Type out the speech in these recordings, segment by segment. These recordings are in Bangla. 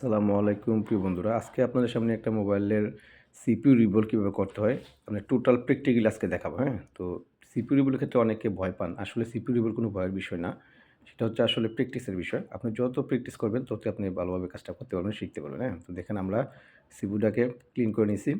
আসসালামু আলাইকুম প্রিয় বন্ধুরা। আজকে আপনাদের সামনে একটা মোবাইলের সিপিউ রিবল কীভাবে করতে হয় মানে টোটাল প্র্যাকটিক্যাল আজকে দেখাবো হ্যাঁ? তো সিপিউ রিবলের ক্ষেত্রে অনেকে ভয় পান। আসলে সিপিউ রিবল কোনো ভয়ের বিষয় না। সেটা হচ্ছে আসলে প্র্যাকটিসের বিষয়। আপনি যত প্র্যাকটিস করবেন তত আপনি ভালোভাবে কাজটা করতে পারবেন, শিখতে পারবেন হ্যাঁ? তো দেখেন আমরা সিপিইউটাকে ক্লিন করে নিয়েছি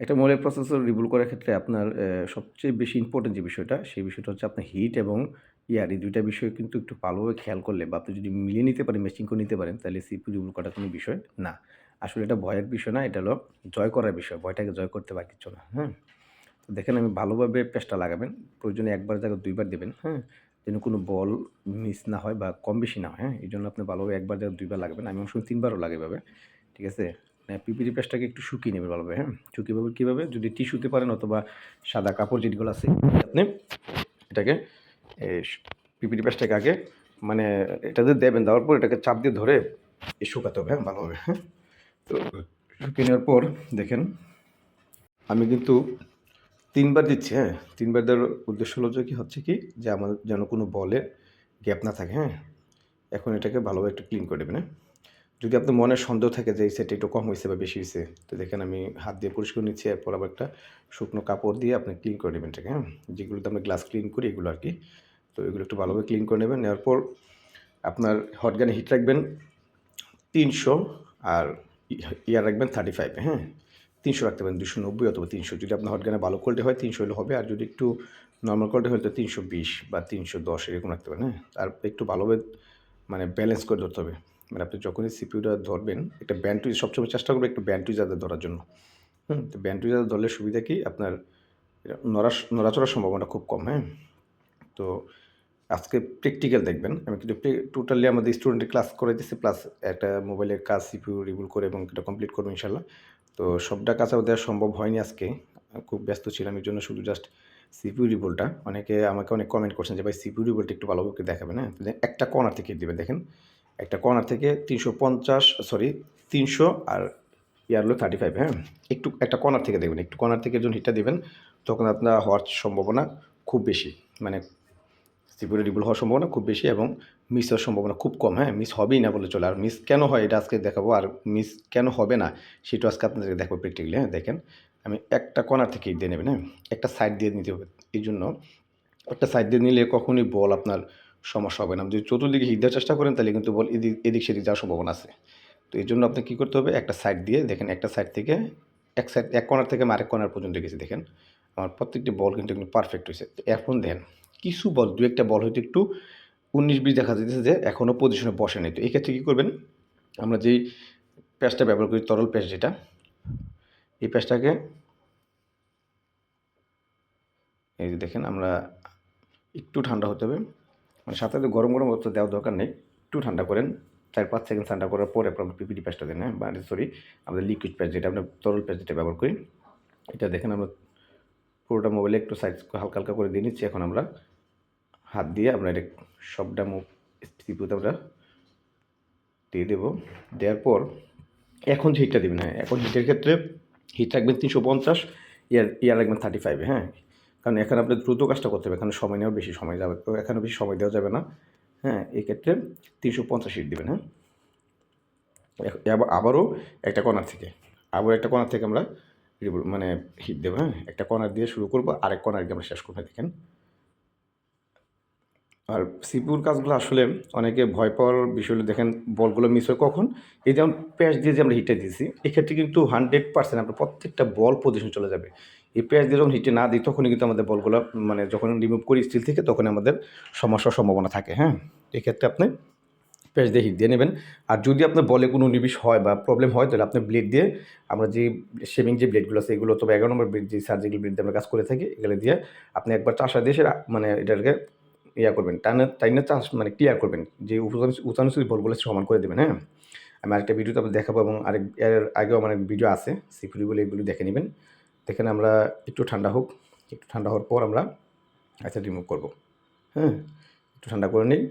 একটা মোবাইলের প্রসেসর রিবুল করার ক্ষেত্রে আপনার সবচেয়ে বেশি ইম্পর্টেন্ট যে বিষয়টা, সেই বিষয়টা হচ্ছে আপনার হিট এবং ইয়ার এই দুইটা বিষয় কিন্তু একটু ভালোভাবে খেয়াল করলে বা আপনি যদি মিলিয়ে নিতে পারেন ম্যাচিং করে নিতে পারেন, তাহলে সিপি রিবুল করার কোনো বিষয় না। আসলে এটা ভয়ের বিষয় না, এটা হলো জয় করার বিষয়, ভয়টাকে জয় করতে পারে কিছু না হ্যাঁ তো দেখেন আমি ভালোভাবে পেস্টটা লাগাবেন, প্রয়োজনে একবার জায়গায় দুইবার দেবেন হ্যাঁ যেন কোনো বল মিস না হয় বা কম বেশি না হয় হ্যাঁ? এই জন্য আপনি ভালোভাবে একবার জায়গায় দুইবার লাগাবেন, আমি অবশ্যই তিনবারও লাগে এভাবে, ঠিক আছে? পিপিটি পেস্টটাকে একটু শুকিয়ে নেবেন ভালোভাবে হ্যাঁ? শুকিয়ে কীভাবে? যদি টিস্যুতে পারেন অথবা সাদা কাপড় যেগুলো আছে, আপনি এটাকে পিপিটি পেস্টটাকে আগে মানে এটাতে দেবেন, দেওয়ার পর এটাকে চাপ দিয়ে ধরে শুকাতে হবে হ্যাঁ ভালোভাবে হ্যাঁ। তো শুকিয়ে নেওয়ার পর দেখেন, আমি কিন্তু তিনবার দিচ্ছি হ্যাঁ। তিনবার দেওয়ার উদ্দেশ্য হলো যে কি, হচ্ছে কি, যে আমার যেন কোনো বলে গ্যাপ না থাকে হ্যাঁ। এখন এটাকে ভালোভাবে একটু ক্লিন করে দেবেন হ্যাঁ। যদি আপনার মনে সন্দেহ থাকে যে এই সেট একটু কম হয়েছে বা বেশি হয়েছে, তো দেখেন আমি হাত দিয়ে পরিষ্কার নিচ্ছি, এরপর আবার একটা শুকনো কাপড় দিয়ে আপনি ক্লিন করে নেবেন এটাকে হ্যাঁ। যেগুলোতে আমরা গ্লাস ক্লিন করি, এগুলো আর কি। তো এগুলো একটু ভালোভাবে ক্লিন করে নেবেন। নেওয়ার পর আপনার হট গানে হিট রাখবেন তিনশো আর ইয়ার রাখবেন থার্টি ফাইভে হ্যাঁ? তিনশো রাখতে পারেন, দুশো নব্বই অথবা তিনশো। যদি আপনার হট গানে ভালো কোয়ালিটি হয়, তিনশো হলে হবে। আর যদি একটু নর্মাল কোয়ালিটি হয়, তো তিনশো বিশ বা তিনশো দশ, এরকম রাখতে পারেন হ্যাঁ? আর একটু ভালোভাবে মানে ব্যালেন্স করে ধরতে হবে। মানে আপনি যখনই সিপিউটা ধরবেন, একটা ব্যান্ডুইজ সবসময় চেষ্টা করবেন একটু ব্যান্ডুইজ যাদের ধরার জন্য। হুম? তো ব্যান্ডুইজ যাদের ধরলে সুবিধা কি? আপনার নড়া, নড়াচড়ার সম্ভাবনা খুব কম হ্যাঁ? তো আজকে প্র্যাকটিক্যাল দেখবেন। আমি কিন্তু টোটালি আমাদের স্টুডেন্টের ক্লাস করে দিচ্ছি প্লাস একটা মোবাইলের কাজ সিপিউ রিভিউ করে এবং এটা কমপ্লিট করব ইনশাল্লাহ তো সবটা কাজ আমাদের সম্ভব হয়নি আজকে। খুব ব্যস্ত ছিলাম এর জন্য শুধু জাস্ট সিপিউ রিভোলটা অনেকে আমাকে অনেক কমেন্ট করছেন যে, ভাই সিপিউ রিভোলটা একটু ভালো করে দেখাবেন হ্যাঁ? একটা কর্নার থেকে দেবেন দেখেন। একটা কর্নার থেকে তিনশো পঞ্চাশ সরি তিনশো আর ইয়ার হলো থার্টি ফাইভ হ্যাঁ? একটু, একটা কর্নার থেকে দেখবেন। একটু কর্নার থেকে যখন হিটটা দেবেন, তখন আপনার হওয়ার সম্ভাবনা খুব বেশি। মানে সিপিউরে রিবল হওয়ার সম্ভাবনা খুব বেশি এবং মিস হওয়ার সম্ভাবনা খুব কম। হ্যাঁ মিস হবেই না বলে চলে। আর মিস কেন হয় এটা আজকে দেখাবো। আর মিস কেন হবে না সেটা আজকে আপনাদেরকে দেখাবো প্র্যাকটিক্যালি হ্যাঁ দেখেন, আমি একটা কর্নার থেকে দিয়ে নেবেন। হ্যাঁ একটা সাইড দিয়ে নিতে হবে। এই জন্য একটা সাইড দিয়ে নিলে কখনই বল আপনার সমস্যা হবে না। যদি চতুর্দিকে হিট দেওয়ার চেষ্টা করেন, তাহলে কিন্তু বল এদিক এদিক সেদিক যাওয়ার সম্ভাবনা আছে। তো এই জন্য আপনি কী করতে হবে? একটা সাইড দিয়ে, দেখেন, একটা সাইড থেকে এক সাইড এক কর্নার থেকে আমি আরেক কর্নার পর্যন্ত গেছি দেখেন, আমার প্রত্যেকটি বল কিন্তু পারফেক্ট হয়েছে। এখন দেখেন কিছু বল, দু একটা বল হয়তো একটু উনিশ বিশ দেখা যাচ্ছে যে এখনও পজিশনে বসে নেই। তো এই ক্ষেত্রে কী করবেন, আমরা যেই প্যাচটা ব্যবহার করি, তরল প্যাচ যেটা, এই প্যাচটাকে এই যে দেখেন আমরা একটু ঠান্ডা হতে হবে। মানে সাথে সাথে গরম গরম অবস্থা দেওয়ার দরকার নেই, একটু ঠান্ডা করেন। চার পাঁচ সেকেন্ড ঠান্ডা করার পরে আপনার পিপিটি প্যাচটা দেন হ্যাঁ? মানে সরি আমাদের লিকুইড প্যাচ যেটা, আমরা তরল প্যাচ যেটা ব্যবহার করি। এটা দেখেন আমরা পুরোটা মোবাইলে একটু সাইজ হালকা হালকা করে দিয়ে নিচ্ছি, এখন আমরা হাত দিয়ে আমরা এটা সবটা মুখ সিপুতে আমরা দিয়ে দেবো। দেওয়ার পর এখন হিটটা দেবেন হ্যাঁ এখন হিটের ক্ষেত্রে হিট রাখবেন তিনশো পঞ্চাশ, ইয়ার ইয়ার রাখবেন থার্টি ফাইভে হ্যাঁ। কারণ এখানে আপনার দ্রুত কাজটা করতে হবে এখানে সময় নেওয়ার বেশি সময় যাবে, তো এখানে বেশি সময় দেওয়া যাবে না হ্যাঁ। এই ক্ষেত্রে তিনশো পঞ্চাশ হিট দেবেন হ্যাঁ। আবারও একটা কর্নার থেকে আবার একটা কর্নার থেকে আমরা মানে হিট দেবো হ্যাঁ। একটা কর্নার দিয়ে শুরু করব, আরেক কর্নার দিয়ে আমরা শেষ করব, দেখেন। আর সিপিউর কাজগুলো আসলে অনেকে ভয় পাওয়ার বিষয় হলো দেখেন বলগুলো মিস হয় কখন? এই যেমন প্যাচ দিয়ে যে আমরা হিটে দিয়েছি, এক্ষেত্রে কিন্তু হান্ড্রেড পার্সেন্ট আপনার প্রত্যেকটা বল পজিশন চলে যাবে। এই প্যাচ দিয়ে যখন হিটে না দিই, তখনই কিন্তু আমাদের বলগুলো মানে যখন রিমুভ করি স্টিল থেকে, তখন আমাদের সমস্যার সম্ভাবনা থাকে হ্যাঁ? এক্ষেত্রে আপনি প্যাচ দিয়ে হিট দিয়ে নেবেন। আর যদি আপনার বলে কোনো নিবিষ হয় বা প্রবলেম হয়, তাহলে আপনি ব্লেড দিয়ে আমরা যে শেভিং যে ব্লেডগুলো আছে, এগুলো তবে এগারো নম্বর ব্লেড যে সার্জিক্যাল ব্লেড দিয়ে আমরা কাজ করে থাকি, এগুলো দিয়ে আপনি একবার চাষা দিয়ে সেটা মানে এটাকে ইয়া করবেন, টানে, টাইনে চাষ মানে ক্লিয়ার করবেন যে উচানুসুরি বলগুলো সমান করে দেবেন হ্যাঁ? আমি আরেকটা ভিডিওতে আপনার দেখাবো এবং আরেক, এর আগেও আমার ভিডিও আছে সিকিউরিগুলো এগুলো দেখে নেবেন। দেখেন আমরা একটু ঠান্ডা হোক, একটু ঠান্ডা হওয়ার পর আমরা আইসিটা রিমুভ করব হ্যাঁ? একটু ঠান্ডা করে নিই।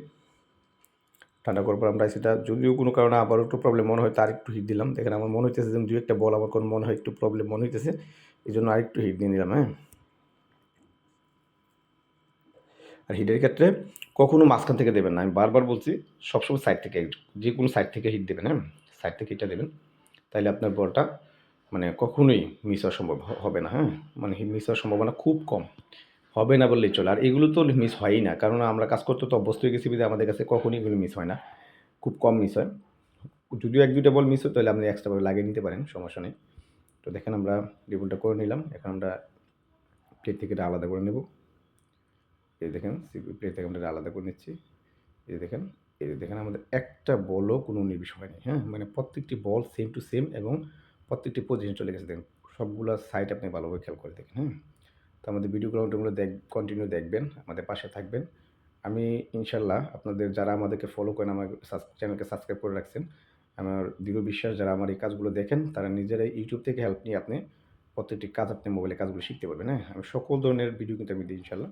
ঠান্ডা করার পর আমরা সেটা, যদিও কোনো কারণে আবার একটু প্রবলেম মনে হয়, তার একটু হিট দিলাম। দেখেন আমার মনে হইতেছে যে দু একটা বল, আমার কোনো মনে হয় একটু প্রবলেম মনে হইতেছে এই জন্য আরেকটু হিট দিয়ে নিলাম হ্যাঁ? আর হিটের ক্ষেত্রে কখনো মাঝখান থেকে দেবেন না। আমি বারবার বলছি, সবসময় সাইড থেকে, যে কোনো সাইড থেকে হিট দেবেন হ্যাঁ? সাইড থেকে হিটটা দেবেন। তাহলে আপনার বলটা মানে কখনোই মিস হওয়া সম্ভব হবে না হ্যাঁ? মানে মিস হওয়ার সম্ভাবনা খুব কম। হবে না বললেই চলে। আর এগুলো তো মিস হয়ই না। কারণ আমরা কাজ করতে তো অভ্যস্ত হয়ে গেছি আমাদের কাছে কখনোই এগুলো মিস হয় না। খুব কম মিস হয়। যদিও এক, দুইটা বল মিস হয় তাহলে আপনি এক্সট্রাভাবে লাগিয়ে নিতে পারেন, সমস্যা নেই। তো দেখেন আমরা রিবনটা করে নিলাম। এখন আমরা প্লেট থেকে আলাদা করে নেব। এই দেখেন প্লেট থেকে আমরা আলাদা করে নিচ্ছি। এই দেখেন এই দেখেন আমাদের একটা বলও কোনো নির্বিষ হয়নি হ্যাঁ? মানে প্রত্যেকটি বল সেম টু সেম এবং প্রত্যেকটি পজিশন চলে গেছে। দেখেন, সবগুলো সাইড আপনি ভালোভাবে খেয়াল করে দেখেন হ্যাঁ? তো আমাদের ভিডিও গ্রাউন্ডগুলো দেখ কন্টিনিউ দেখবেন, আমাদের পাশে থাকবেন। আমি ইনশাল্লাহ আপনাদের যারা আমাদেরকে ফলো করেন, আমার চ্যানেলকে সাবস্ক্রাইব করে রাখছেন, আমার দৃঢ় বিশ্বাস যারা আমার এই কাজগুলো দেখেন, তারা নিজেরাই ইউটিউব থেকে হেল্প নিয়ে আপনি প্রত্যেকটি কাজ আপনি মোবাইলে কাজগুলো শিখতে পারবেন হ্যাঁ? আমি সকল ধরনের ভিডিও কিন্তু আমি দিই ইনশাল্লাহ